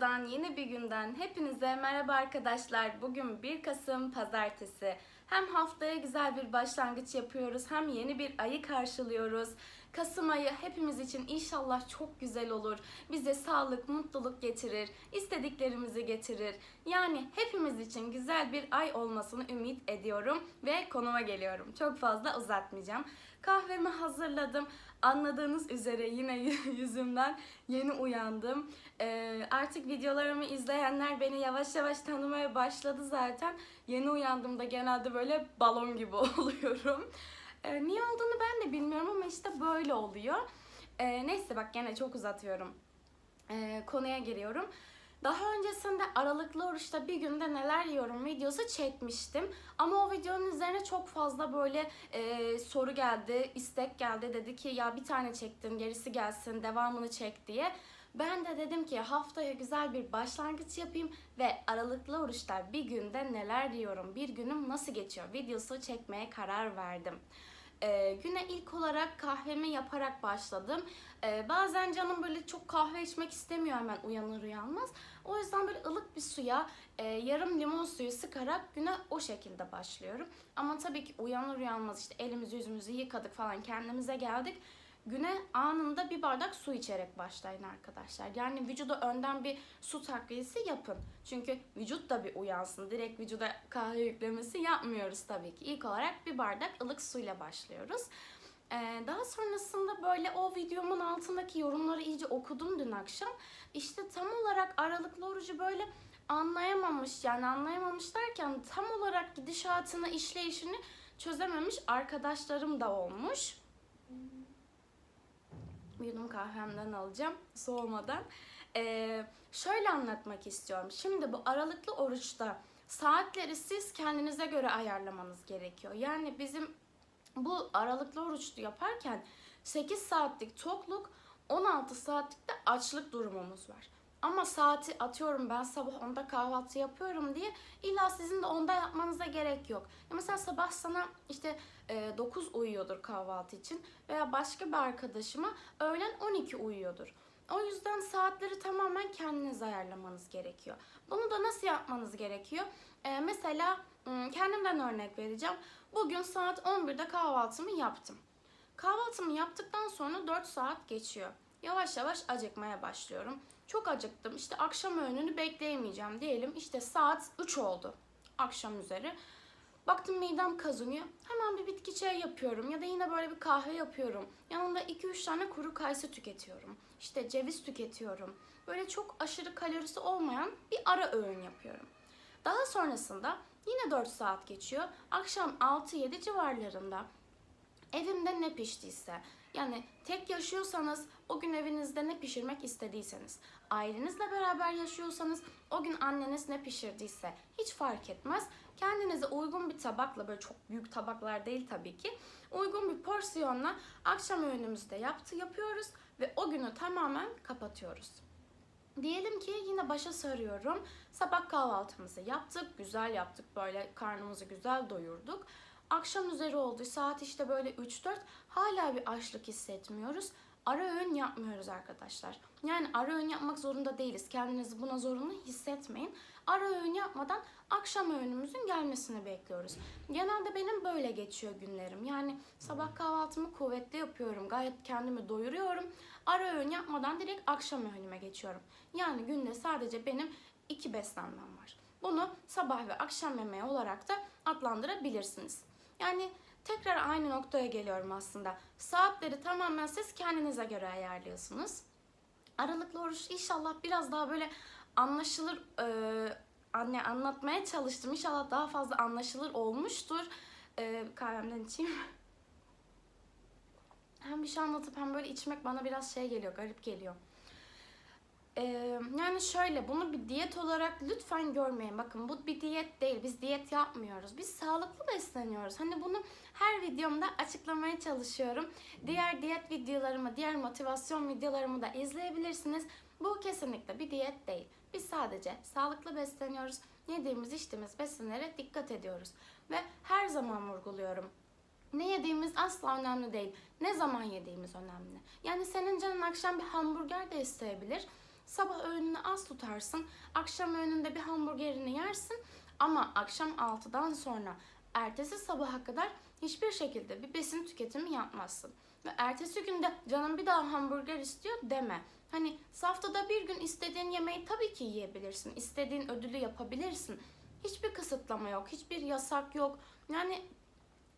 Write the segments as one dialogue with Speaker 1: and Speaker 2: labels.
Speaker 1: videodan, yeni bir günden hepinize merhaba arkadaşlar. Bugün 1 Kasım Pazartesi. Hem haftaya güzel bir başlangıç yapıyoruz hem yeni bir ayı karşılıyoruz. Kasım ayı hepimiz için inşallah çok güzel olur. Bize sağlık, mutluluk getirir, istediklerimizi getirir. Yani hepimiz için güzel bir ay olmasını ümit ediyorum ve konuma geliyorum. Çok fazla uzatmayacağım. Kahvemi hazırladım. Anladığınız üzere yine yüzümden yeni uyandım. Ee, artık videolarımı izleyenler beni yavaş yavaş tanımaya başladı zaten. Yeni uyandığımda genelde böyle balon gibi oluyorum. Ee, niye olduğunu ben de bilmiyorum ama işte böyle oluyor. Ee, neyse bak gene çok uzatıyorum. Ee, konuya giriyorum. Daha öncesinde aralıklı oruçta bir günde neler yiyorum videosu çekmiştim. Ama o videonun üzerine çok fazla böyle e, soru geldi, istek geldi. Dedi ki ya bir tane çektin gerisi gelsin devamını çek diye. Ben de dedim ki haftaya güzel bir başlangıç yapayım ve aralıklı oruçta bir günde neler yiyorum, bir günüm nasıl geçiyor videosu çekmeye karar verdim. Ee, güne ilk olarak kahvemi yaparak başladım. Ee, bazen canım böyle çok kahve içmek istemiyor hemen uyanır uyanmaz. O yüzden böyle ılık bir suya e, yarım limon suyu sıkarak güne o şekilde başlıyorum. Ama tabii ki uyanır uyanmaz işte elimizi yüzümüzü yıkadık falan kendimize geldik. Güne anında bir bardak su içerek başlayın arkadaşlar. Yani vücuda önden bir su takviyesi yapın. Çünkü vücut da bir uyansın. Direkt vücuda kahve yüklemesi yapmıyoruz tabii ki. İlk olarak bir bardak ılık suyla başlıyoruz. Ee, daha sonrasında böyle o videomun altındaki yorumları iyice okudum dün akşam. İşte tam olarak aralıklı orucu böyle anlayamamış yani anlayamamış derken tam olarak gidişatını, işleyişini çözememiş arkadaşlarım da olmuş. Bir yudum kahvemden alacağım soğumadan. Ee, şöyle anlatmak istiyorum. Şimdi bu aralıklı oruçta saatleri siz kendinize göre ayarlamanız gerekiyor. Yani bizim bu aralıklı oruçlu yaparken 8 saatlik tokluk 16 saatlik de açlık durumumuz var. Ama saati atıyorum ben sabah 10'da kahvaltı yapıyorum diye illa sizin de 10'da yapmanıza gerek yok. Ya mesela sabah sana işte e, 9 uyuyordur kahvaltı için veya başka bir arkadaşıma öğlen 12 uyuyordur. O yüzden saatleri tamamen kendiniz ayarlamanız gerekiyor. Bunu da nasıl yapmanız gerekiyor? E, mesela kendimden örnek vereceğim. Bugün saat 11'de kahvaltımı yaptım. Kahvaltımı yaptıktan sonra 4 saat geçiyor. Yavaş yavaş acıkmaya başlıyorum. Çok acıktım. İşte akşam öğününü bekleyemeyeceğim diyelim. İşte saat 3 oldu akşam üzeri. Baktım midem kazınıyor. Hemen bir bitki çayı yapıyorum ya da yine böyle bir kahve yapıyorum. Yanında 2-3 tane kuru kayısı tüketiyorum. İşte ceviz tüketiyorum. Böyle çok aşırı kalorisi olmayan bir ara öğün yapıyorum. Daha sonrasında yine 4 saat geçiyor. Akşam 6-7 civarlarında evimde ne piştiyse yani tek yaşıyorsanız o gün evinizde ne pişirmek istediyseniz, ailenizle beraber yaşıyorsanız o gün anneniz ne pişirdiyse hiç fark etmez. Kendinize uygun bir tabakla böyle çok büyük tabaklar değil tabii ki uygun bir porsiyonla akşam öğünümüzde yaptı yapıyoruz ve o günü tamamen kapatıyoruz. Diyelim ki yine başa sarıyorum. Sabah kahvaltımızı yaptık, güzel yaptık böyle karnımızı güzel doyurduk. Akşam üzeri oldu saat işte böyle 3-4 hala bir açlık hissetmiyoruz. Ara öğün yapmıyoruz arkadaşlar. Yani ara öğün yapmak zorunda değiliz. Kendinizi buna zorunlu hissetmeyin. Ara öğün yapmadan akşam öğünümüzün gelmesini bekliyoruz. Genelde benim böyle geçiyor günlerim. Yani sabah kahvaltımı kuvvetli yapıyorum. Gayet kendimi doyuruyorum. Ara öğün yapmadan direkt akşam öğünüme geçiyorum. Yani günde sadece benim iki beslenmem var. Bunu sabah ve akşam yemeği olarak da adlandırabilirsiniz. Yani tekrar aynı noktaya geliyorum aslında. Saatleri tamamen siz kendinize göre ayarlıyorsunuz. Aralıklı oruç inşallah biraz daha böyle anlaşılır e, anne anlatmaya çalıştım. İnşallah daha fazla anlaşılır olmuştur. E, kahvemden içeyim. Hem bir şey anlatıp hem böyle içmek bana biraz şey geliyor, garip geliyor. Yani şöyle bunu bir diyet olarak lütfen görmeyin. Bakın bu bir diyet değil. Biz diyet yapmıyoruz. Biz sağlıklı besleniyoruz. Hani bunu her videomda açıklamaya çalışıyorum. Diğer diyet videolarımı, diğer motivasyon videolarımı da izleyebilirsiniz. Bu kesinlikle bir diyet değil. Biz sadece sağlıklı besleniyoruz. Yediğimiz, içtiğimiz besinlere dikkat ediyoruz. Ve her zaman vurguluyorum. Ne yediğimiz asla önemli değil. Ne zaman yediğimiz önemli. Yani senin canın akşam bir hamburger de isteyebilir Sabah öğününü az tutarsın, akşam öğününde bir hamburgerini yersin ama akşam 6'dan sonra ertesi sabaha kadar hiçbir şekilde bir besin tüketimi yapmazsın. Ve ertesi günde canım bir daha hamburger istiyor deme. Hani haftada bir gün istediğin yemeği tabii ki yiyebilirsin. İstediğin ödülü yapabilirsin. Hiçbir kısıtlama yok, hiçbir yasak yok. Yani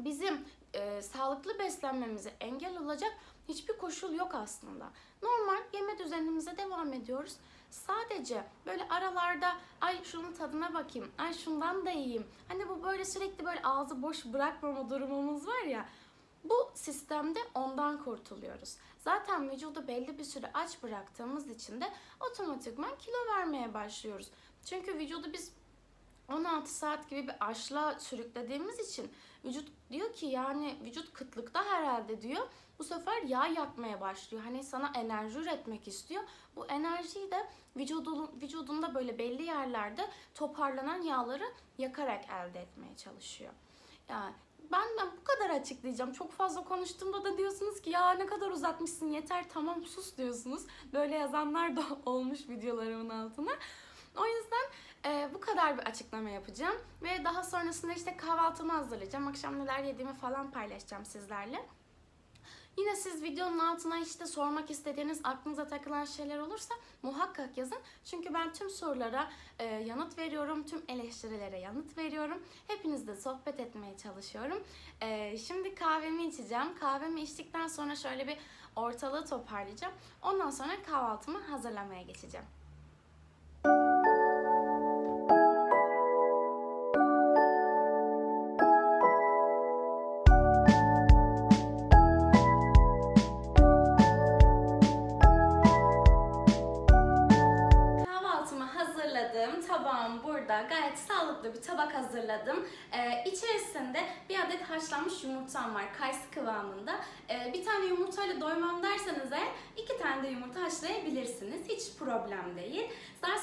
Speaker 1: bizim e, sağlıklı beslenmemize engel olacak hiçbir koşul yok aslında. Normal yeme düzenimize devam ediyoruz. Sadece böyle aralarda ay şunun tadına bakayım, ay şundan da yiyeyim. Hani bu böyle sürekli böyle ağzı boş bırakmama durumumuz var ya. Bu sistemde ondan kurtuluyoruz. Zaten vücudu belli bir süre aç bıraktığımız için de otomatikman kilo vermeye başlıyoruz. Çünkü vücudu biz 16 saat gibi bir açlığa sürüklediğimiz için vücut diyor ki yani vücut kıtlıkta herhalde diyor. Bu sefer yağ yakmaya başlıyor. Hani sana enerji üretmek istiyor. Bu enerjiyi de vücudun, vücudunda böyle belli yerlerde toparlanan yağları yakarak elde etmeye çalışıyor. Yani ben, ben bu kadar açıklayacağım. Çok fazla konuştuğumda da diyorsunuz ki ya ne kadar uzatmışsın yeter tamam sus diyorsunuz. Böyle yazanlar da olmuş videolarımın altına. O yüzden e, bu kadar bir açıklama yapacağım. Ve daha sonrasında işte kahvaltımı hazırlayacağım. Akşam neler yediğimi falan paylaşacağım sizlerle. Yine siz videonun altına işte sormak istediğiniz, aklınıza takılan şeyler olursa muhakkak yazın. Çünkü ben tüm sorulara e, yanıt veriyorum, tüm eleştirilere yanıt veriyorum. Hepinizle sohbet etmeye çalışıyorum. E, şimdi kahvemi içeceğim. Kahvemi içtikten sonra şöyle bir ortalığı toparlayacağım. Ondan sonra kahvaltımı hazırlamaya geçeceğim. Sağlıklı bir tabak hazırladım. Ee, içerisinde bir adet haşlanmış yumurtam var. Kayısı kıvamında. Ee, bir tane yumurtayla doymam derseniz eğer iki tane de yumurta haşlayabilirsiniz. Hiç problem değil. Turp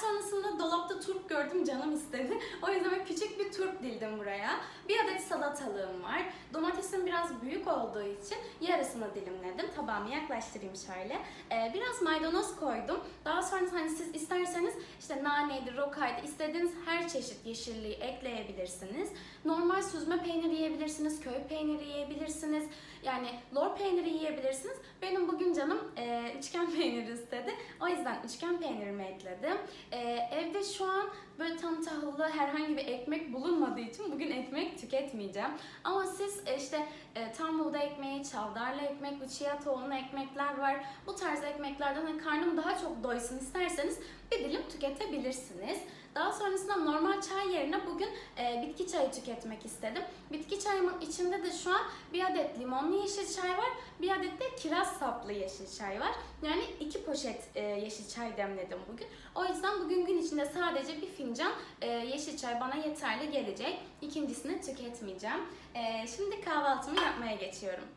Speaker 1: gördüm canım istedi. O yüzden ben küçük bir turp dildim buraya. Bir adet salatalığım var. Domatesim biraz büyük olduğu için yarısını dilimledim. Tabağımı yaklaştırayım şöyle. Ee, biraz maydanoz koydum. Daha sonra hani siz isterseniz işte naneydi, rokaydı istediğiniz her çeşit yeşilliği ekleyebilirsiniz. Normal süzme peynir yiyebilirsiniz, köy peyniri yiyebilirsiniz. Yani lor peyniri yiyebilirsiniz. Benim bugün canım e, üçgen peynir istedi. O yüzden üçgen peynirimi ekledim. E, evde şu an böyle tam tahıllı herhangi bir ekmek bulunmadığı için bugün ekmek tüketmeyeceğim. Ama siz e, işte e, tam buğday ekmeği, çavdarlı ekmek, bu tohumlu ekmekler var. Bu tarz ekmeklerden hani karnım daha çok doysun isterseniz bir dilim tüketebilirsiniz. Daha sonrasında normal çay yerine bugün e, bitki çayı tüketmek istedim. Bitki çayımın içinde de şu an bir adet limonlu yeşil çay var, bir adet de kiraz saplı yeşil çay var. Yani iki poşet e, yeşil çay demledim bugün. O yüzden bugün gün içinde sadece bir fincan e, yeşil çay bana yeterli gelecek. İkincisini tüketmeyeceğim. E, şimdi kahvaltımı yapmaya geçiyorum.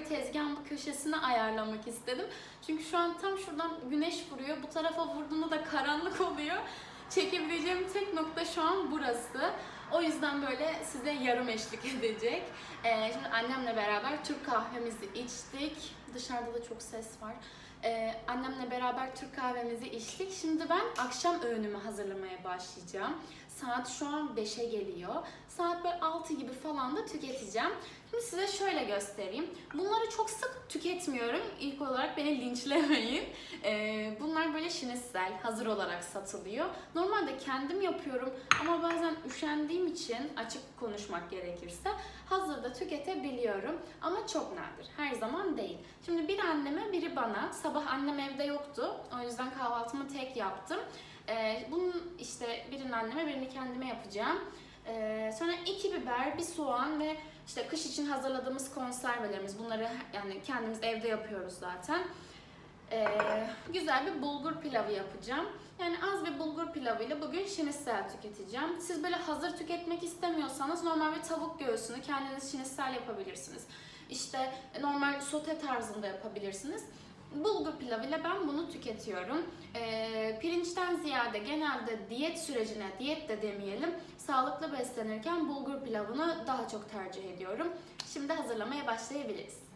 Speaker 1: Böyle tezgahın bu köşesine ayarlamak istedim. Çünkü şu an tam şuradan güneş vuruyor. Bu tarafa vurduğunda da karanlık oluyor. Çekebileceğim tek nokta şu an burası. O yüzden böyle size yarım eşlik edecek. Ee, şimdi annemle beraber Türk kahvemizi içtik. Dışarıda da çok ses var. Ee, annemle beraber Türk kahvemizi içtik. Şimdi ben akşam öğünümü hazırlamaya başlayacağım. Saat şu an 5'e geliyor. Saat böyle 6 gibi falan da tüketeceğim. Şimdi size şöyle göstereyim. Bunları çok sık tüketmiyorum. İlk olarak beni linçlemeyin. Ee, bunlar böyle şinisel, hazır olarak satılıyor. Normalde kendim yapıyorum ama bazen üşendiğim için açık konuşmak gerekirse hazırda tüketebiliyorum. Ama çok nadir. Her zaman değil. Şimdi bir anneme biri bana. Sabah annem evde yoktu. O yüzden kahvaltımı tek yaptım. Ee, bunun işte birini anneme birini kendime yapacağım. Ee, sonra iki biber, bir soğan ve işte kış için hazırladığımız konservelerimiz. Bunları yani kendimiz evde yapıyoruz zaten. Ee, güzel bir bulgur pilavı yapacağım. Yani az bir bulgur pilavıyla bugün şinisel tüketeceğim. Siz böyle hazır tüketmek istemiyorsanız normal bir tavuk göğsünü kendiniz şinisel yapabilirsiniz. İşte normal sote tarzında yapabilirsiniz. Bulgur pilavıyla ben bunu tüketiyorum. Ee, pirinçten ziyade genelde diyet sürecine, diyet de demeyelim, sağlıklı beslenirken bulgur pilavını daha çok tercih ediyorum. Şimdi hazırlamaya başlayabiliriz.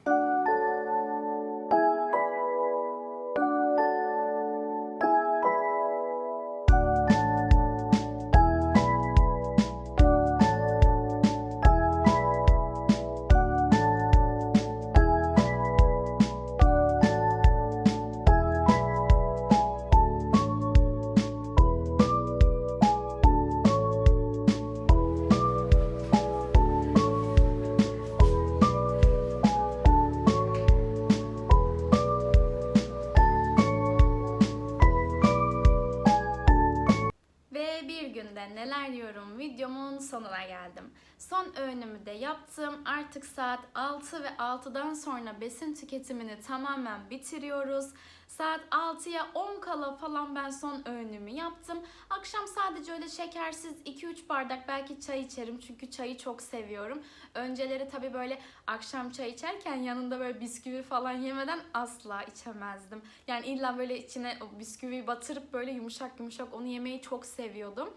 Speaker 1: Sonuna geldim. Son öğünümü de yaptım. Artık saat 6 ve 6'dan sonra besin tüketimini tamamen bitiriyoruz. Saat 6'ya 10 kala falan ben son öğünümü yaptım. Akşam sadece öyle şekersiz 2-3 bardak belki çay içerim çünkü çayı çok seviyorum. Önceleri tabii böyle akşam çay içerken yanında böyle bisküvi falan yemeden asla içemezdim. Yani illa böyle içine o bisküviyi batırıp böyle yumuşak yumuşak onu yemeyi çok seviyordum.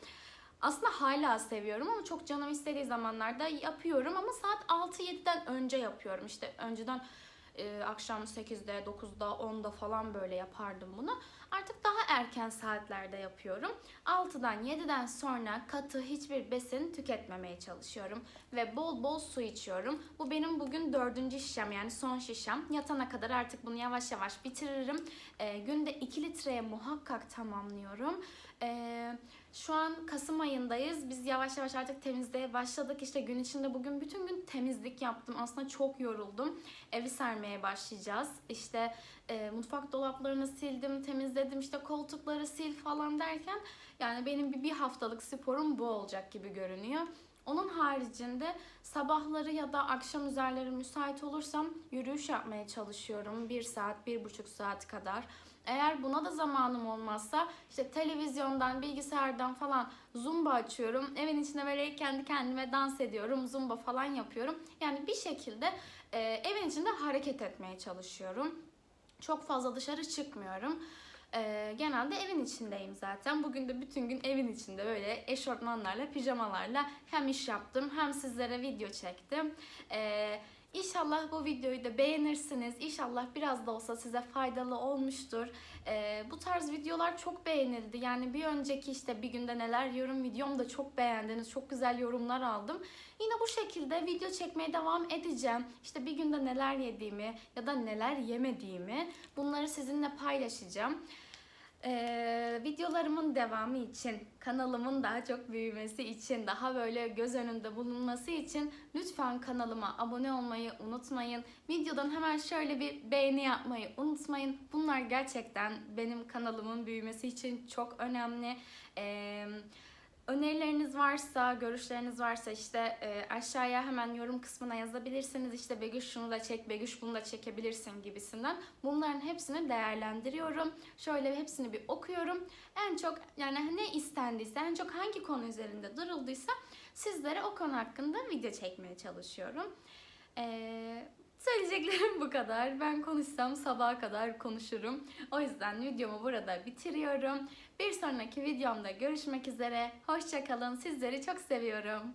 Speaker 1: Aslında hala seviyorum ama çok canım istediği zamanlarda yapıyorum ama saat 6-7'den önce yapıyorum. İşte önceden e, akşam 8'de, 9'da, 10'da falan böyle yapardım bunu. Artık daha erken saatlerde yapıyorum. 6'dan 7'den sonra katı hiçbir besin tüketmemeye çalışıyorum. Ve bol bol su içiyorum. Bu benim bugün dördüncü şişem yani son şişem. Yatana kadar artık bunu yavaş yavaş bitiririm. E, günde 2 litreye muhakkak tamamlıyorum. E, şu an Kasım ayındayız. Biz yavaş yavaş artık temizliğe başladık. İşte gün içinde bugün bütün gün temizlik yaptım. Aslında çok yoruldum. Evi sermeye başlayacağız. İşte e, mutfak dolaplarını sildim, temizledim. İşte koltukları sil falan derken yani benim bir, bir haftalık sporum bu olacak gibi görünüyor. Onun haricinde sabahları ya da akşam üzerleri müsait olursam yürüyüş yapmaya çalışıyorum. Bir saat, bir buçuk saat kadar. Eğer buna da zamanım olmazsa işte televizyondan, bilgisayardan falan zumba açıyorum. Evin içinde böyle kendi kendime dans ediyorum, zumba falan yapıyorum. Yani bir şekilde e, evin içinde hareket etmeye çalışıyorum. Çok fazla dışarı çıkmıyorum. E, genelde evin içindeyim zaten. Bugün de bütün gün evin içinde böyle eşortmanlarla, pijamalarla hem iş yaptım hem sizlere video çektim. E, İnşallah bu videoyu da beğenirsiniz. İnşallah biraz da olsa size faydalı olmuştur. Ee, bu tarz videolar çok beğenildi. Yani bir önceki işte bir günde neler yorum videom da çok beğendiniz. Çok güzel yorumlar aldım. Yine bu şekilde video çekmeye devam edeceğim. İşte bir günde neler yediğimi ya da neler yemediğimi bunları sizinle paylaşacağım. Ee, videolarımın devamı için, kanalımın daha çok büyümesi için, daha böyle göz önünde bulunması için lütfen kanalıma abone olmayı unutmayın. Videodan hemen şöyle bir beğeni yapmayı unutmayın. Bunlar gerçekten benim kanalımın büyümesi için çok önemli. Ee, Önerileriniz varsa, görüşleriniz varsa işte e, aşağıya hemen yorum kısmına yazabilirsiniz. İşte Begüş şunu da çek, Begüş bunu da çekebilirsin gibisinden. Bunların hepsini değerlendiriyorum. Şöyle hepsini bir okuyorum. En çok yani ne istendiyse, en çok hangi konu üzerinde durulduysa sizlere o konu hakkında video çekmeye çalışıyorum. Eee Söyleyeceklerim bu kadar. Ben konuşsam sabaha kadar konuşurum. O yüzden videomu burada bitiriyorum. Bir sonraki videomda görüşmek üzere. Hoşçakalın. Sizleri çok seviyorum.